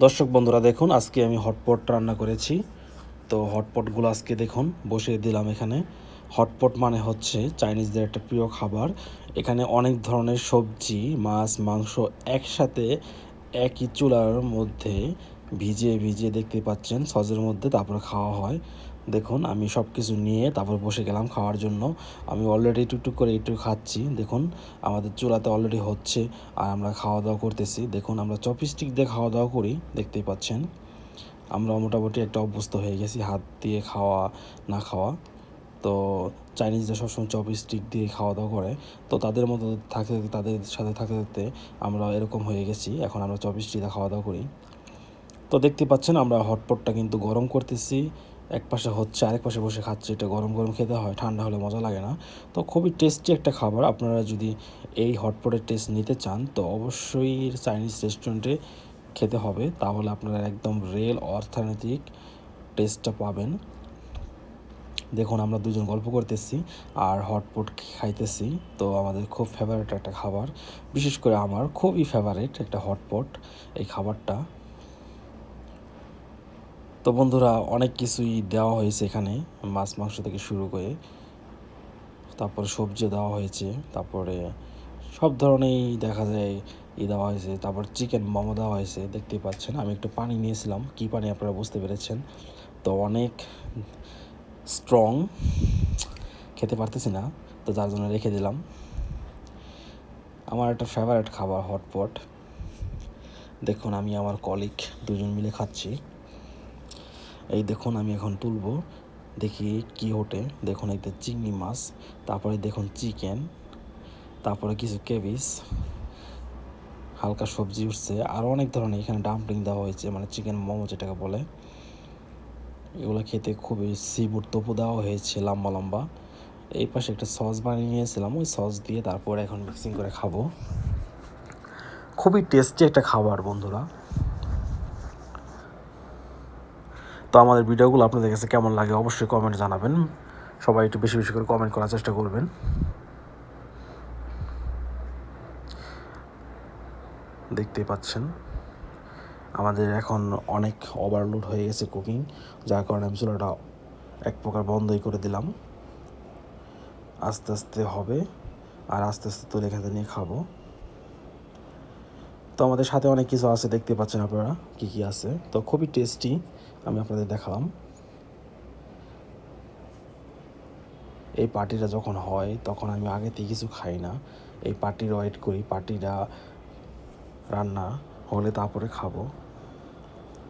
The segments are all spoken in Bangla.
দর্শক বন্ধুরা, দেখুন, আজকে আমি হটপট রান্না করেছি। তো হটপটগুলো আজকে দেখুন, বসিয়ে দিলাম এখানে। হটপট মানে হচ্ছে চাইনিজদের একটা প্রিয় খাবার। এখানে অনেক ধরনের সবজি, মাছ, মাংস একসাথে একই চুলার মধ্যে ভিজিয়ে ভিজিয়ে দেখতে পাচ্ছেন, সজের মধ্যে তারপরে খাওয়া হয়। দেখুন, আমি সব কিছু নিয়ে তারপর বসে গেলাম খাওয়ার জন্য। আমি অলরেডি টুকটুক করে একটু খাচ্ছি। দেখুন, আমাদের চুলাতে অলরেডি হচ্ছে আর আমরা খাওয়া দাওয়া করতেছি। দেখুন, আমরা চপস্টিক দিয়ে খাওয়া দাওয়া করি, দেখতেই পাচ্ছেন। আমরা মোটামুটি একটা অভ্যস্ত হয়ে গেছি, হাত দিয়ে খাওয়া, না খাওয়া। তো চাইনিজরা সবসময় চপস্টিক দিয়ে খাওয়া দাওয়া করে, তো তাদের মতো থাকতে তাদের সাথে থাকতে থাকতে আমরা এরকম হয়ে গেছি। এখন আমরা চপস্টিক দিয়ে খাওয়া দাওয়া করি। তো দেখতে পাচ্ছেন আমরা হটপটটা কিন্তু গরম করতেছি। এক পাশে হচ্ছে আরেক পাশে বসে খাচ্ছি, এটা গরম গরম খেতে হয়, ঠান্ডা হলে মজা লাগে না। তো খুবই টেস্টি একটা খাবার, আপনারা যদি এই হটপটের টেস্ট নিতে চান, তো অবশ্যই চাইনিজ রেস্টুরেন্টে খেতে হবে, তাহলে আপনারা একদম রেল অর্থনৈতিক টেস্টটা পাবেন। দেখুন, আমরা দুজন গল্প করতেছি আর হটপট খাইতেছি, তো আমাদের খুব ফেভারিট একটা খাবার। বিশেষ করে আমার খুবই ফেভারিট একটা হটপট, এই খাবারটা। তো বন্ধুরা, অনেক কিছুই দেওয়া হয়েছে এখানে, মাছ, মাংস থেকে শুরু করে। তারপরে সবজি দেওয়া হয়েছে, তারপরে সব ধরনেরই দেখা যায় ই দেওয়া হয়েছে। তারপর চিকেন মোমো দেওয়া হয়েছে, দেখতেই পাচ্ছেন। আমি একটু পানি নিয়েছিলাম, কী পানি আপনারা বুঝতে পেরেছেন? তো অনেক স্ট্রং খেতে পারতেছি না, তো যার জন্য রেখে দিলাম। আমার একটা ফেভারিট খাবার হটপট দেখুন, আমি আমার কলিগ দুজন মিলে খাচ্ছি। এই দেখুন, আমি এখন তুলবো। দেখি কি ওঠে। দেখুন এতে চিংড়ি মাছ, তারপরে দেখুন চিকেন, তারপরে কিছু কেবিস, হালকা সবজি উঠছে। আরও অনেক ধরনের এখানে ডাম্পলিং দেওয়া হয়েছে মানে চিকেন মোমো যেটাকে বলে। এগুলো খেতে খুবই সিবুট তপু দেওয়া হয়েছে, লম্বা লম্বা। এই পাশে একটা সস বানিয়ে নিয়েছিলাম। ওই সস দিয়ে তারপর এখন মিক্সিং করে খাব। খুবই টেস্টি একটা খাবার, বন্ধুরা। তো আমাদের ভিডিওগুলো আপনাদের কাছে কেমন লাগে অবশ্যই কমেন্ট জানাবেন। সবাই একটু বেশি বেশি করে কমেন্ট করার চেষ্টা করবেন। দেখতেই পাচ্ছেন, আমাদের এখন অনেক ওভারলোড হয়ে গেছে কুকিং যার কারণে আমি চুলাটা এক প্রকার বন্ধই করে দিলাম। আস্তে আস্তে হবে, আর আস্তে আস্তে তুলে এখানে নিয়ে খাব। তো আমাদের সাথে অনেক কিছু আছে, দেখতে পাচ্ছেন আপনারা কী কী আছে। তো খুবই টেস্টি আমি আপনাদের দেখালাম। এই পার্টিটা যখন হয়, তখন আমি আগে থেকে কিছু খাই না। এই পার্টির ওয়েট করি, পার্টিটা রান্না হলে তারপরে খাব।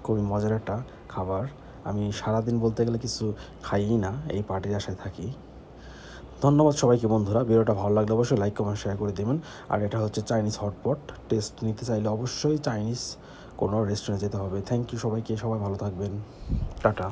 খুবই মজার একটা খাবার। আমি সারাদিন বলতে গেলে কিছু খাইই না, এই পার্টির আশায় থাকি। ধন্যবাদ সবাইকে বন্ধুরা। ভিডিওটা ভালো লাগলে অবশ্যই লাইক কমেন্ট শেয়ার করে দেবেন। আর এটা হচ্ছে চাইনিজ হটপট টেস্ট নিতে চাইলে অবশ্যই চাইনিজ কোনো রেস্টুরেন্টে যেতে হবে। থ্যাংক ইউ সবাইকে। সবাই ভালো থাকবেন। টাটা।